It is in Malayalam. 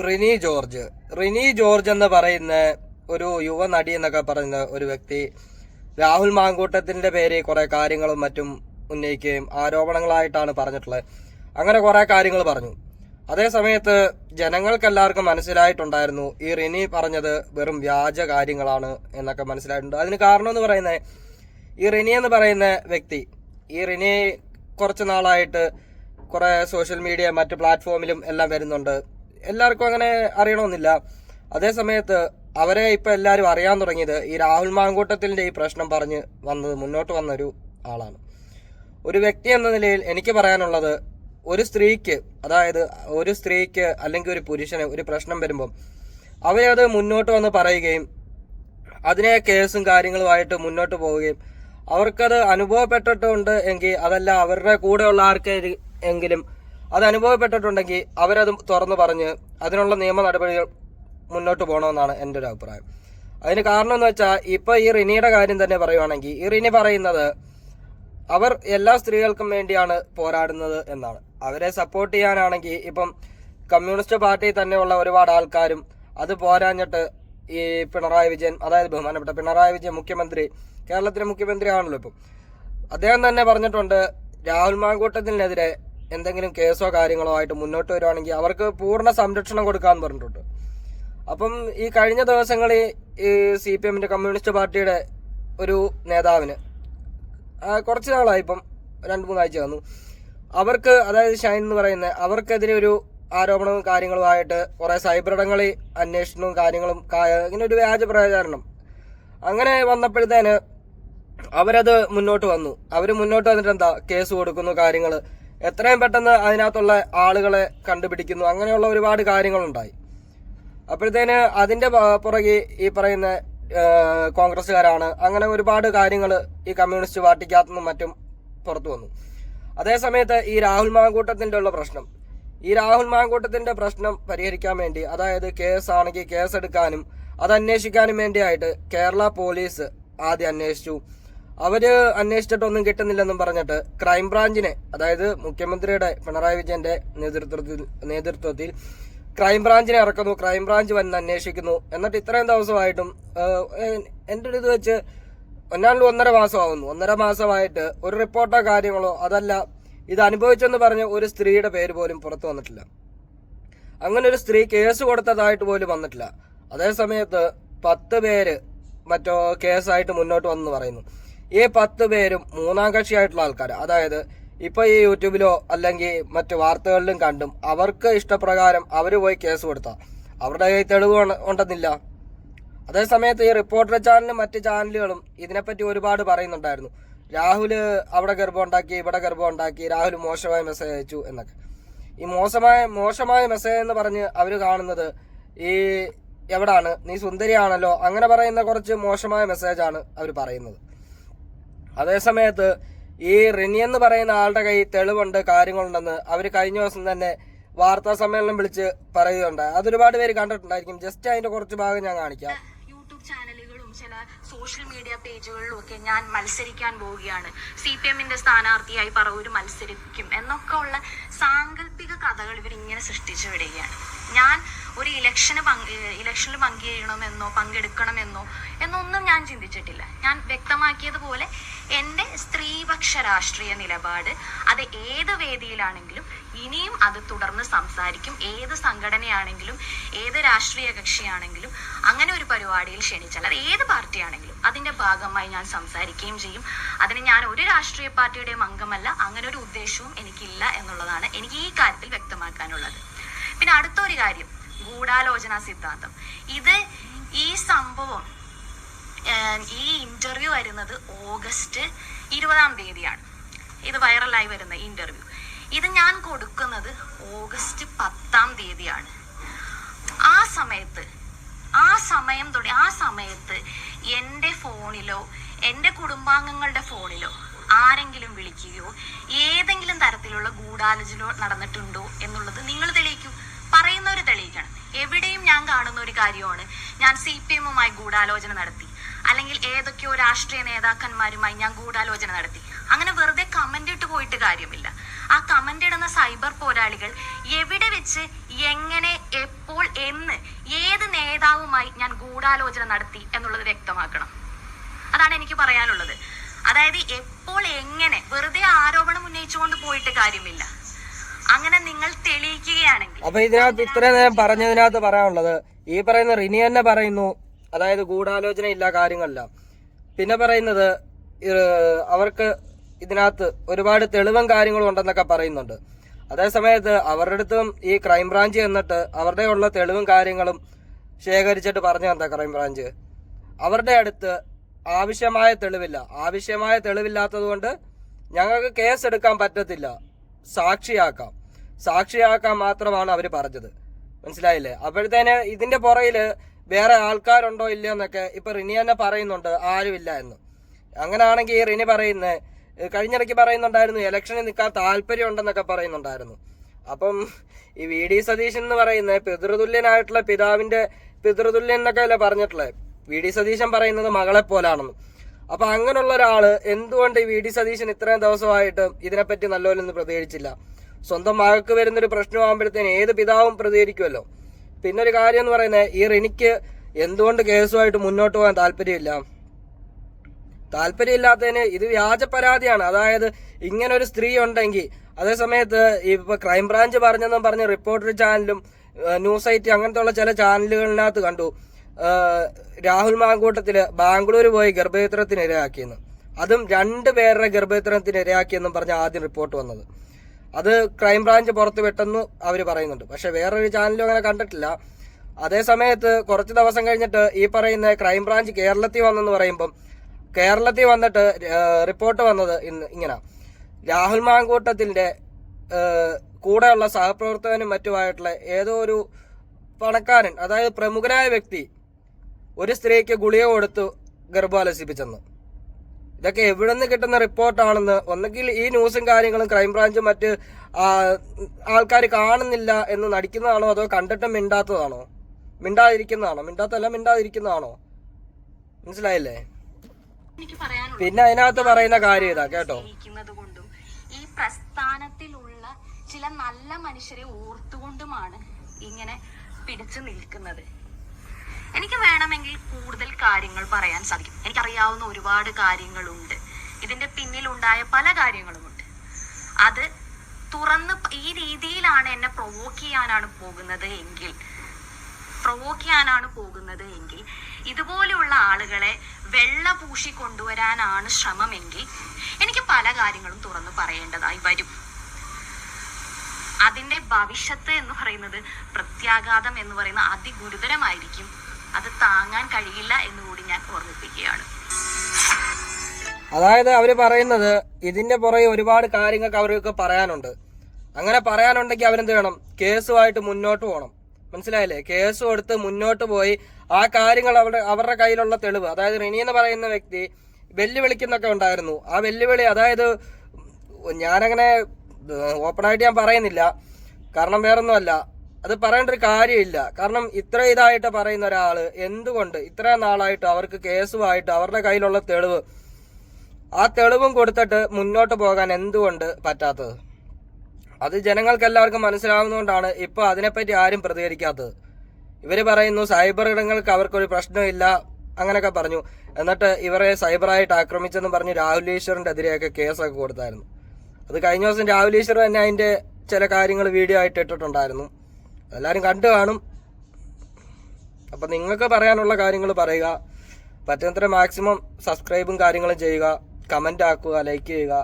റിനി ജോർജ്. റിനി ജോർജ് എന്ന് പറയുന്ന ഒരു യുവ നടി എന്നൊക്കെ പറയുന്ന ഒരു വ്യക്തി രാഹുൽ മാങ്കൂട്ടത്തിന്റെ പേര് കുറേ കാര്യങ്ങളും മറ്റും ഉന്നയിക്കുകയും ആരോപണങ്ങളായിട്ടാണ് പറഞ്ഞിട്ടുള്ളത്. അങ്ങനെ കുറേ കാര്യങ്ങൾ പറഞ്ഞു. അതേ സമയത്ത് ജനങ്ങൾക്കെല്ലാവർക്കും മനസ്സിലായിട്ടുണ്ടായിരുന്നു ഈ റിനി പറഞ്ഞത് വെറും വ്യാജ കാര്യങ്ങളാണ് എന്നൊക്കെ മനസ്സിലായിട്ടുണ്ട്. അതിന് കാരണം എന്ന് പറയുന്നത് ഈ റിനി എന്ന് പറയുന്ന വ്യക്തി ഈ റിനി കുറച്ച് നാളായിട്ട് കുറേ സോഷ്യൽ മീഡിയ മറ്റ് പ്ലാറ്റ്ഫോമിലും എല്ലാം വരുന്നുണ്ട്. എല്ലാവർക്കും അങ്ങനെ അറിയണമെന്നില്ല. അതേ സമയത്ത് അവരെ ഇപ്പൊ എല്ലാവരും അറിയാൻ തുടങ്ങിയത് ഈ രാഹുൽ മാങ്കൂട്ടത്തിന്റെ ഈ പ്രശ്നം പറഞ്ഞ് വന്നത് മുന്നോട്ട് വന്ന ഒരു ആളാണ്. ഒരു വ്യക്തി എന്ന നിലയിൽ എനിക്ക് പറയാനുള്ളത് ഒരു സ്ത്രീക്ക് അതായത് ഒരു സ്ത്രീക്ക് അല്ലെങ്കിൽ ഒരു പുരുഷന് ഒരു പ്രശ്നം വരുമ്പം അവരത് മുന്നോട്ട് വന്ന് പറയുകയും അതിനെ കേസും കാര്യങ്ങളുമായിട്ട് മുന്നോട്ട് പോവുകയും അവർക്കത് അനുഭവപ്പെട്ടിട്ടുണ്ട് എങ്കിൽ അതല്ല അവരുടെ കൂടെയുള്ള ആർക്ക് എങ്കിലും അത് അനുഭവപ്പെട്ടിട്ടുണ്ടെങ്കിൽ അവരത് തുറന്നു പറഞ്ഞ് അതിനുള്ള നിയമ നടപടികൾ മുന്നോട്ട് പോകണമെന്നാണ് എന്റെ ഒരു അഭിപ്രായം. അതിന് കാരണം എന്ന് വെച്ചാൽ ഇപ്പോൾ ഈ റിനിയുടെ കാര്യം തന്നെ പറയുവാണെങ്കിൽ ഈ റിനി പറയുന്നത് അവർ എല്ലാ സ്ത്രീകൾക്കും വേണ്ടിയാണ് പോരാടുന്നത് എന്നാണ്. അവരെ സപ്പോർട്ട് ചെയ്യാനാണെങ്കിൽ ഇപ്പം കമ്മ്യൂണിസ്റ്റ് പാർട്ടി തന്നെയുള്ള ഒരുപാട് ആൾക്കാരും അത് പോരാഞ്ഞിട്ട് ഈ പിണറായി വിജയൻ അതായത് ബഹുമാനപ്പെട്ട പിണറായി വിജയൻ മുഖ്യമന്ത്രി കേരളത്തിലെ മുഖ്യമന്ത്രി ആണല്ലോ ഇപ്പം. അദ്ദേഹം തന്നെ പറഞ്ഞിട്ടുണ്ട് രാഹുൽ മാങ്കൂട്ടത്തിനെതിരെ എന്തെങ്കിലും കേസോ കാര്യങ്ങളോ ആയിട്ട് മുന്നോട്ട് വരുവാണെങ്കിൽ അവർക്ക് പൂർണ സംരക്ഷണം കൊടുക്കാന്ന് പറഞ്ഞിട്ടുണ്ട്. അപ്പം ഈ കഴിഞ്ഞ ദിവസങ്ങളിൽ ഈ സി പി എമ്മിന്റെ കമ്മ്യൂണിസ്റ്റ് പാർട്ടിയുടെ ഒരു നേതാവിന് കുറച്ച് നാളായി ഇപ്പം രണ്ട് മൂന്നാഴ്ച വന്നു. അവർക്ക് അതായത് ഷൈൻ എന്ന് പറയുന്ന അവർക്കെതിരെ ഒരു ആരോപണവും കാര്യങ്ങളുമായിട്ട് കുറേ സൈബറിടങ്ങളിൽ അന്വേഷണവും കാര്യങ്ങളും ഇങ്ങനെ ഒരു വ്യാജ പ്രചാരണം. അങ്ങനെ വന്നപ്പോഴത്തേന് അവരത് മുന്നോട്ട് വന്നു. അവർ മുന്നോട്ട് വന്നിട്ട് എന്താ കേസ് കൊടുക്കുന്നു കാര്യങ്ങൾ എത്രയും പെട്ടെന്ന് അതിനകത്തുള്ള ആളുകളെ കണ്ടുപിടിക്കുന്നു. അങ്ങനെയുള്ള ഒരുപാട് കാര്യങ്ങളുണ്ടായി. അപ്പോഴത്തേന് അതിന്റെ പുറകെ ഈ പറയുന്ന കോൺഗ്രസ്സുകാരാണ്. അങ്ങനെ ഒരുപാട് കാര്യങ്ങൾ ഈ കമ്മ്യൂണിസ്റ്റ് പാർട്ടിക്കകത്തുനിന്നും മറ്റും പുറത്തു വന്നു. അതേസമയത്ത് ഈ രാഹുൽ മാങ്കൂട്ടത്തിന്റെ ഉള്ള പ്രശ്നം. ഈ രാഹുൽ മാങ്കൂട്ടത്തിന്റെ പ്രശ്നം പരിഹരിക്കാൻ വേണ്ടി അതായത് കേസ് ആണെങ്കിൽ കേസ് എടുക്കാനും അത് അന്വേഷിക്കാനും വേണ്ടിയായിട്ട് കേരള പോലീസ് ആദ്യം അന്വേഷിച്ചു. അവർ അന്വേഷിച്ചിട്ടൊന്നും കിട്ടുന്നില്ലെന്നും പറഞ്ഞിട്ട് ക്രൈംബ്രാഞ്ചിനെ അതായത് മുഖ്യമന്ത്രിയുടെ പിണറായി വിജയന്റെ നേതൃത്വത്തിൽ നേതൃത്വത്തിൽ ക്രൈംബ്രാഞ്ചിനെ ഇറക്കുന്നു ക്രൈംബ്രാഞ്ച് വന്ന് അന്വേഷിക്കുന്നു. എന്നിട്ട് ഇത്രയും ദിവസമായിട്ടും എന്റെ ഒരു ഇത് വെച്ച് ഒന്നാണ്ട് ഒന്നര മാസമാവുന്നു. ഒന്നര മാസമായിട്ട് ഒരു റിപ്പോർട്ടോ കാര്യങ്ങളോ അതല്ല. ഇത് അനുഭവിച്ചെന്ന് പറഞ്ഞ ഒരു സ്ത്രീയുടെ പേര് പോലും പുറത്തു വന്നിട്ടില്ല. അങ്ങനെ ഒരു സ്ത്രീ കേസ് കൊടുത്തതായിട്ട് പോലും വന്നിട്ടില്ല. അതേ സമയത്ത് പത്ത് പേര് മറ്റോ കേസായിട്ട് മുന്നോട്ട് വന്നു പറയുന്നു. ഈ പത്ത് പേരും മൂന്നാം കക്ഷിയായിട്ടുള്ള ആൾക്കാർ അതായത് ഇപ്പൊ ഈ യൂട്യൂബിലോ അല്ലെങ്കിൽ മറ്റു വാർത്തകളിലും കണ്ടും അവർക്ക് ഇഷ്ടപ്രകാരം അവർ പോയി കേസ് കൊടുത്ത. അവരുടെ കയ്യിൽ തെളിവ് ഉണ്ടെന്നില്ല. അതേസമയത്ത് ഈ റിപ്പോർട്ടർ ചാനലും മറ്റ് ചാനലുകളും ഇതിനെപ്പറ്റി ഒരുപാട് പറയുന്നുണ്ടായിരുന്നു. രാഹുൽ അവിടെ ഗർഭം ഉണ്ടാക്കി ഇവിടെ ഗർഭം ഉണ്ടാക്കി രാഹുൽ മോശമായ മെസ്സേജ് അയച്ചു എന്നൊക്കെ. ഈ മോശമായ മോശമായ മെസ്സേജ് എന്ന് പറഞ്ഞ് അവർ കാണുന്നത് ഈ എവിടാണ്? നീ സുന്ദരിയാണല്ലോ. അങ്ങനെ പറയുന്ന കുറച്ച് മോശമായ മെസ്സേജാണ് അവർ പറയുന്നത്. അതേ സമയത്ത് ഈ റിനി എന്ന് പറയുന്ന ആളുടെ കയ്യിൽ തെളിവുണ്ട് കാര്യങ്ങളുണ്ടെന്ന് അവർ കഴിഞ്ഞ ദിവസം തന്നെ വാർത്താ സമ്മേളനം വിളിച്ച് പറയുകയുണ്ട് അതൊരുപാട് പേര് കണ്ടിട്ടുണ്ടായിരിക്കും. ജസ്റ്റ് അതിന്റെ കുറച്ച് ഭാഗം ഞാൻ കാണിക്കാം. യൂട്യൂബ് ചാനലുകളും ചില സോഷ്യൽ മീഡിയ പേജുകളിലും ഒക്കെ ഞാൻ മത്സരിക്കാൻ പോവുകയാണ്. സി പി എമ്മിന്റെ സ്ഥാനാർത്ഥിയായി പറവൂര് മത്സരിക്കും എന്നൊക്കെ ഉള്ള സാങ്കല്പിക കഥകൾ ഇവർ ഇങ്ങനെ സൃഷ്ടിച്ചു വിടുകയാണ്. ഞാൻ ഒരു ഇലക്ഷന് പങ്ക് ഇലക്ഷനിൽ പങ്കുചെയ്യണമെന്നോ പങ്കെടുക്കണമെന്നോ എന്നൊന്നും ഞാൻ ചിന്തിച്ചിട്ടില്ല. ഞാൻ വ്യക്തമാക്കിയതുപോലെ എന്റെ സ്ത്രീപക്ഷ രാഷ്ട്രീയ നിലപാട് അത് ഏത് വേദിയിലാണെങ്കിലും ഇനിയും അത് തുടർന്ന് സംസാരിക്കും. ഏത് സംഘടനയാണെങ്കിലും ഏത് രാഷ്ട്രീയ കക്ഷിയാണെങ്കിലും അങ്ങനെ ഒരു പരിപാടിയിൽ ക്ഷണിച്ചാൽ അത് ഏത് പാർട്ടിയാണെങ്കിലും അതിന്റെ ഭാഗമായി ഞാൻ സംസാരിക്കുകയും ചെയ്യും. അതിന് ഞാൻ ഒരു രാഷ്ട്രീയ പാർട്ടിയുടെയും അംഗമല്ല അങ്ങനെ ഒരു ഉദ്ദേശവും എനിക്കില്ല എന്നുള്ളതാണ് എനിക്ക് ഈ കാര്യത്തിൽ വ്യക്തമാക്കാനുള്ളത്. പിന്നെ അടുത്തൊരു കാര്യം ഗൂഢാലോചന സിദ്ധാന്തം. ഇത് ഈ സംഭവം ഈ ഇന്റർവ്യൂ വരുന്നത് ഓഗസ്റ്റ് ഇരുപതാം തീയതിയാണ്. ഇത് വൈറലായി വരുന്ന ഇന്റർവ്യൂ. ഇത് ഞാൻ കൊടുക്കുന്നത് ഓഗസ്റ്റ് പത്താം തീയതിയാണ്. ആ സമയത്ത് ആ സമയം തുടങ്ങി ആ സമയത്ത് എന്റെ ഫോണിലോ എന്റെ കുടുംബാംഗങ്ങളുടെ ഫോണിലോ ആരെങ്കിലും വിളിക്കുകയോ ഏതെങ്കിലും തരത്തിലുള്ള ഗൂഢാലോചന നടന്നിട്ടുണ്ടോ എന്നുള്ളത് നിങ്ങൾ തെളിയിക്കൂ. പറയുന്നവർ തെളിയിക്കണം. എവിടെയും ഞാൻ കാണുന്ന ഒരു കാര്യമാണ് ഞാൻ സി പി എമ്മുമായി ഗൂഢാലോചന നടത്തി. അല്ലെങ്കിൽ ഏതൊക്കെയോ രാഷ്ട്രീയ നേതാക്കന്മാരുമായി ഞാൻ ഗൂഢാലോചന നടത്തി. അങ്ങനെ വെറുതെ കമന്റ് ഇട്ട് പോയിട്ട് കാര്യമില്ല. ആ കമന്റ് ഇടുന്ന സൈബർ പോരാളികൾ എവിടെ വെച്ച് എങ്ങനെ എപ്പോൾ എന്ന് ഏത് നേതാവുമായി ഞാൻ ഗൂഢാലോചന നടത്തി എന്നുള്ളത് വ്യക്തമാക്കണം. അതാണ് എനിക്ക് പറയാനുള്ളത്. അതായത് എപ്പോൾ എങ്ങനെ വെറുതെ ആരോപണം ഉന്നയിച്ചുകൊണ്ട് പോയിട്ട് കാര്യമില്ല. അങ്ങനെ നിങ്ങൾ തെളിയിക്കുകയാണെങ്കിൽ അപ്പൊ ഇതിനകത്ത് ഇത്രയും നേരം പറഞ്ഞതിനകത്ത് പറയാനുള്ളത് ഈ പറയുന്ന റിനി തന്നെ പറയുന്നു അതായത് ഗൂഢാലോചന ഇല്ല കാര്യങ്ങളില്ല. പിന്നെ പറയുന്നത് അവർക്ക് ഇതിനകത്ത് ഒരുപാട് തെളിവും കാര്യങ്ങളും ഉണ്ടെന്നൊക്കെ പറയുന്നുണ്ട്. അതേസമയത്ത് അവരുടെ അടുത്തും ഈ ക്രൈംബ്രാഞ്ച് എന്നിട്ട് അവരുടെ ഉള്ള തെളിവും കാര്യങ്ങളും ശേഖരിച്ചിട്ട് പറഞ്ഞു തന്ന ക്രൈംബ്രാഞ്ച് അവരുടെ അടുത്ത് ആവശ്യമായ തെളിവില്ല. ആവശ്യമായ തെളിവില്ലാത്തത് കൊണ്ട് ഞങ്ങൾക്ക് കേസ് എടുക്കാൻ പറ്റത്തില്ല. സാക്ഷിയാക്കാം. സാക്ഷിയാക്കാൻ മാത്രമാണ് അവർ പറഞ്ഞത്. മനസ്സിലായില്ലേ? അപ്പോഴത്തേന് ഇതിന്റെ പുറയിൽ വേറെ ആൾക്കാരുണ്ടോ ഇല്ലയോ എന്നൊക്കെ ഇപ്പോൾ റിനി തന്നെ പറയുന്നുണ്ട്. ആരുമില്ല എന്ന്. അങ്ങനെയാണെങ്കിൽ ഈ റിനി പറയുന്നത് കഴിഞ്ഞിടയ്ക്ക് പറയുന്നുണ്ടായിരുന്നു ഇലക്ഷനിൽ നിൽക്കാൻ താല്പര്യം ഉണ്ടെന്നൊക്കെ പറയുന്നുണ്ടായിരുന്നു. അപ്പം ഈ വി ഡി സതീശൻ എന്ന് പറയുന്ന പിതൃതുല്യനായിട്ടുള്ള പിതാവിന്റെ പിതൃതുല്യൻ എന്നൊക്കെ അല്ലേ പറഞ്ഞിട്ടുള്ളത് വി ഡി സതീശൻ പറയുന്നത് മകളെ പോലാണെന്ന് അപ്പം അങ്ങനെയുള്ള ഒരാൾ എന്തുകൊണ്ട് ഈ വി ഡി സതീശൻ ഇത്രയും ദിവസമായിട്ട് ഇതിനെപ്പറ്റി നല്ലപോലൊന്നും പ്രതികരിച്ചില്ല? സ്വന്തം മകൾക്ക് വരുന്നൊരു പ്രശ്നമാകുമ്പോഴത്തേന് ഏത് പിതാവും പ്രതികരിക്കുമല്ലോ? പിന്നെ ഒരു കാര്യം എന്ന് പറയുന്നത് ഈ റിനിക്ക് എന്തുകൊണ്ട് കേസുമായിട്ട് മുന്നോട്ട് പോകാൻ താല്പര്യമില്ല? താല്പര്യമില്ലാത്തതിന് ഇത് വ്യാജ പരാതിയാണ്. അതായത് ഇങ്ങനെ ഒരു സ്ത്രീ ഉണ്ടെങ്കിൽ അതേ സമയത്ത് ഇപ്പൊ ക്രൈംബ്രാഞ്ച് പറഞ്ഞെന്നും പറഞ്ഞ് റിപ്പോർട്ടർ ചാനലും ന്യൂസ് സൈറ്റ് അങ്ങനത്തെ ഉള്ള ചില ചാനലുകളിനകത്ത് കണ്ടു രാഹുൽ മാങ്കൂട്ടത്തിൽ ബാംഗ്ലൂർ പോയി ഗർഭചിത്രത്തിന് ഇരയാക്കിയെന്ന്. അതും രണ്ട് പേരുടെ ഗർഭചിത്രത്തിന് ഇരയാക്കിയെന്നും പറഞ്ഞ ആദ്യം റിപ്പോർട്ട് വന്നത്. അത് ക്രൈംബ്രാഞ്ച് പുറത്ത് വിട്ടെന്ന് അവർ പറയുന്നുണ്ട്. പക്ഷെ വേറൊരു ചാനലും അങ്ങനെ കണ്ടിട്ടില്ല. അതേ സമയത്ത് കുറച്ച് ദിവസം കഴിഞ്ഞിട്ട് ഈ പറയുന്ന ക്രൈംബ്രാഞ്ച് കേരളത്തിൽ വന്നെന്ന് പറയുമ്പം കേരളത്തിൽ വന്നിട്ട് റിപ്പോർട്ട് വന്നത് ഇന്ന് ഇങ്ങനെ. രാഹുൽ മാങ്കൂട്ടത്തിന്റെ കൂടെയുള്ള സഹപ്രവർത്തകനും മറ്റുമായിട്ടുള്ള ഏതോ ഒരു പണക്കാരൻ അതായത് പ്രമുഖനായ വ്യക്തി ഒരു സ്ത്രീക്ക് ഗുളിക കൊടുത്തു ഗർഭാലസിപ്പിച്ചെന്ന്. ഇതൊക്കെ എവിടെ നിന്ന് കിട്ടുന്ന റിപ്പോർട്ടാണെന്ന് ഒന്നെങ്കിൽ ഈ ന്യൂസും കാര്യങ്ങളും ക്രൈംബ്രാഞ്ചും മറ്റ് ആൾക്കാർ കാണുന്നില്ല എന്ന് നടിക്കുന്നതാണോ അതോ കണ്ടിട്ട് മിണ്ടാത്തതാണോ? മിണ്ടാതിരിക്കുന്നതാണോ? മിണ്ടാത്തല്ല മിണ്ടാതിരിക്കുന്നതാണോ? മനസ്സിലായില്ലേ? പിന്നെ അതിനകത്ത് പറയുന്ന കാര്യം ഇതാ കേട്ടോ. കൊണ്ടും ഈ പ്രസ്ഥാനത്തിലുള്ള ചില നല്ല മനുഷ്യരെ ഓർത്തുകൊണ്ടുമാണ് ഇങ്ങനെ പിടിച്ചു നിൽക്കുന്നത്. എനിക്ക് വേണമെങ്കിൽ കൂടുതൽ കാര്യങ്ങൾ പറയാൻ സാധിക്കും. എനിക്കറിയാവുന്ന ഒരുപാട് കാര്യങ്ങളുണ്ട്. ഇതിന്റെ പിന്നിലുണ്ടായ പല കാര്യങ്ങളുമുണ്ട്. അത് തുറന്ന് ഈ രീതിയിലാണ് എന്നെ പ്രൊവോക്ക് ചെയ്യാനാണ് പോകുന്നത് എങ്കിൽ പ്രൊവോക്ക് ചെയ്യാനാണ് പോകുന്നത് എങ്കിൽ ഇതുപോലെയുള്ള ആളുകളെ വെള്ള പൂശി കൊണ്ടുവരാനാണ് ശ്രമമെങ്കിൽ എനിക്ക് പല കാര്യങ്ങളും തുറന്നു പറയേണ്ടതായി വരും. അതിന്റെ ഭവിഷ്യത്ത് എന്ന് പറയുന്നത് പ്രത്യാഘാതം എന്ന് പറയുന്ന അതിഗുരുതരമായിരിക്കും. അത് താങ്ങാൻ കഴിയില്ല എന്ന് കൂടി ഞാൻ ഓർമ്മിപ്പിക്കുകയാണ്. അതായത് അവർ പറയുന്നത് ഇതിന്റെ പുറകെ ഒരുപാട് കാര്യങ്ങൾക്ക് അവർക്ക് പറയാനുണ്ട്. അങ്ങനെ പറയാനുണ്ടെങ്കിൽ അവരെന്ത് വേണം? കേസുമായിട്ട് മുന്നോട്ട് പോകണം. മനസ്സിലായില്ലേ? കേസ് കൊടുത്ത് മുന്നോട്ട് പോയി ആ കാര്യങ്ങൾ അവരുടെ അവരുടെ കയ്യിലുള്ള തെളിവ്. അതായത് റിനി എന്ന് പറയുന്ന വ്യക്തി വെല്ലുവിളിക്കുന്നൊക്കെ ഉണ്ടായിരുന്നു. ആ വെല്ലുവിളി അതായത് ഞാനങ്ങനെ ഓപ്പണായിട്ട് ഞാൻ പറയുന്നില്ല. കാരണം വേറൊന്നുമല്ല. അത് പറയേണ്ട ഒരു കാര്യമില്ല. കാരണം ഇത്ര ഇതായിട്ട് പറയുന്ന ഒരാൾ എന്തുകൊണ്ട് ഇത്രയും നാളായിട്ട് അവർക്ക് കേസുമായിട്ട് അവരുടെ കയ്യിലുള്ള തെളിവ് ആ തെളിവും കൊടുത്തിട്ട് മുന്നോട്ട് പോകാൻ എന്തുകൊണ്ട് പറ്റാത്തത്? അത് ജനങ്ങൾക്ക് എല്ലാവർക്കും മനസ്സിലാവുന്നതുകൊണ്ടാണ് ഇപ്പോൾ അതിനെപ്പറ്റി ആരും പ്രതികരിക്കാത്തത്. ഇവർ പറയുന്നു സൈബർ ഇടങ്ങൾക്ക് അവർക്കൊരു പ്രശ്നമില്ല അങ്ങനെയൊക്കെ പറഞ്ഞു. എന്നിട്ട് ഇവരെ സൈബറായിട്ട് ആക്രമിച്ചെന്ന് പറഞ്ഞ് രാഹുൽ ഈശ്വറിന്റെ എതിരെയൊക്കെ കേസൊക്കെ കൊടുത്തായിരുന്നു. അത് കഴിഞ്ഞ ദിവസം രാഹുൽ ഈശ്വർ തന്നെ അതിന്റെ ചില കാര്യങ്ങൾ വീഡിയോ ആയിട്ട് ഇട്ടിട്ടുണ്ടായിരുന്നു. എല്ലാവരും കണ്ടു കാണും. അപ്പം നിങ്ങൾക്ക് പറയാനുള്ള കാര്യങ്ങൾ പറയുക. പറ്റുന്നത്ര മാക്സിമം സബ്സ്ക്രൈബും കാര്യങ്ങളും ചെയ്യുക. കമന്റ് ആക്കുക ലൈക്ക് ചെയ്യുക.